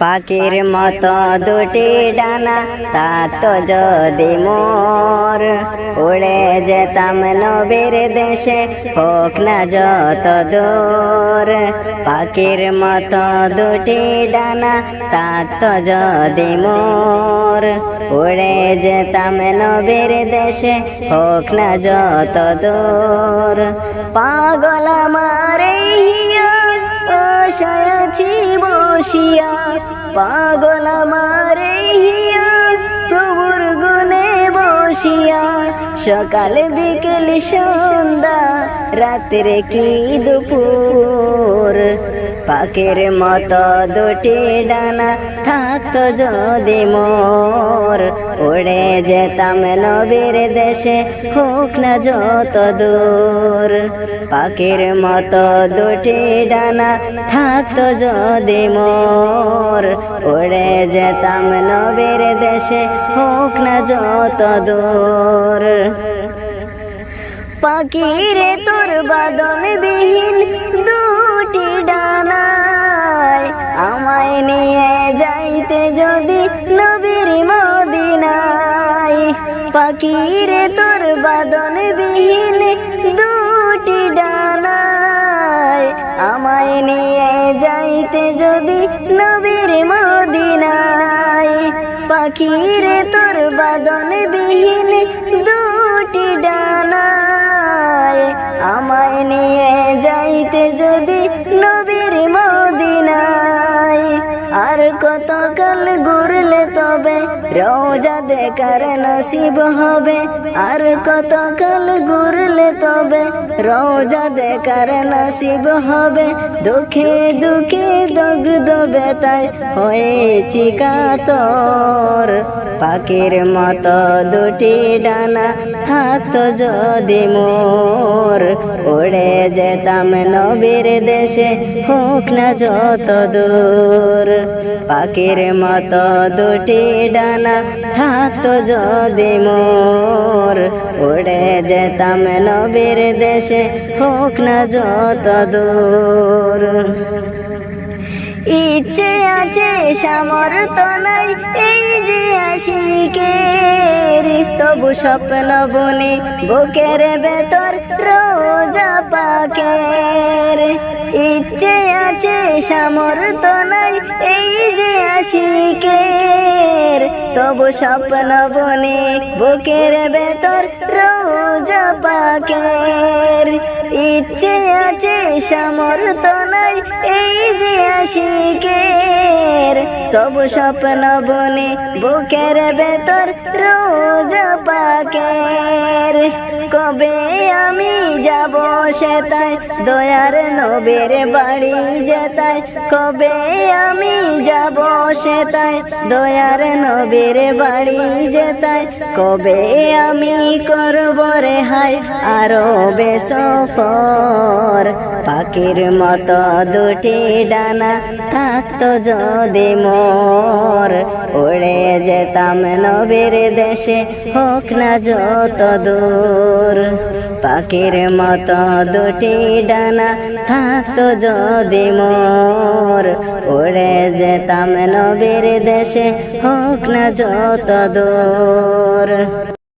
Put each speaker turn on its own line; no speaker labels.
পাখির মতো দুটি ডানা, তা তো যদি মোর উড়ে যেতাম নবীর দেশে, হোক না যত দূর। পাখির মতো দুটি ডানা, তা তো যদি মোর উড়ে যেতাম নবীর দেশে, হোক না যত দূর। পাগল মারে আশায় আছি বসিয়া পাগল মারে হিয়া প্রভুর গুনে বসিয়া। সকাল বিকেল সন্ধ্যা রাত্রে কি দুপুর? পাখির মতো দুটি ডানা থাকতো যদি মোর। উড়ে যেতাম নবীর দেশে, হোক না যত দূর। পাখির মতো দুটি ডানা থাকতো যদি মোর। উড়ে যেতাম নবীর দেশে, হোক না যত দূর। পাখিরে তোর বাদন বিহীন পাখিরে তোর বাদন বিহীন দুটি ডানায় আমায় নিয়ে যাইতে যদি নবীর মদিনায়। পাখিরে তোর বাদন বিহীন দুটি ডানায় আমায় নিয়ে যাইতে যদি রোজা দেখার নসিব হবে? আর কত কাল ঘুরলে তবে? রোজা দেখার নসিব হবে? দুঃখে দুঃখে দগ্ধ তাই হয়েছি কাতর। পাখির মতো দুটি ডানা থাকতো যদি মোর। উড়ে যেতাম নবীর দেশে, হোক না যত দূর। পাখির মতো দুটি ডানা থাকতো যদি মোর। উড়ে যেতাম নবীর দেশে, হোক না যত দূর। ইচ্ছে আছে, সামর্থ্য নাই, এই যে আশিকের তবু স্বপ্ন বনে বুকের বেতর রোজা পাকের। ইচ্ছে আছে, সামর্থ্য নাই, এই যে আশিকের। তবু স্বপ্ন বনে বুকের ভেতর রোজা পাকের। ইচ্ছে আছে, সামর্থ্য নাই, এই যে আশিকের, তবু স্বপ্ন বনে বুকের ভেতর রোজ পাকের। কবে আমি যাব সেতায় দয়ার নবের বাড়ি যেতায় কবে আমি সেতাই দয়ার নবের বাড়ি যেতাই কবে আমি করব রে হাই আরও বেসফর পাখির মতো দুটি ডানা থাকতো যদি মোর। উড়ে যেতাম নবীর দেশে, হোক না যত দূর। পাখির মতো দুটি ডানা থাকতো যদি মোর। উড়ে যেতাম নবীর দেশে হোক না যত দূর।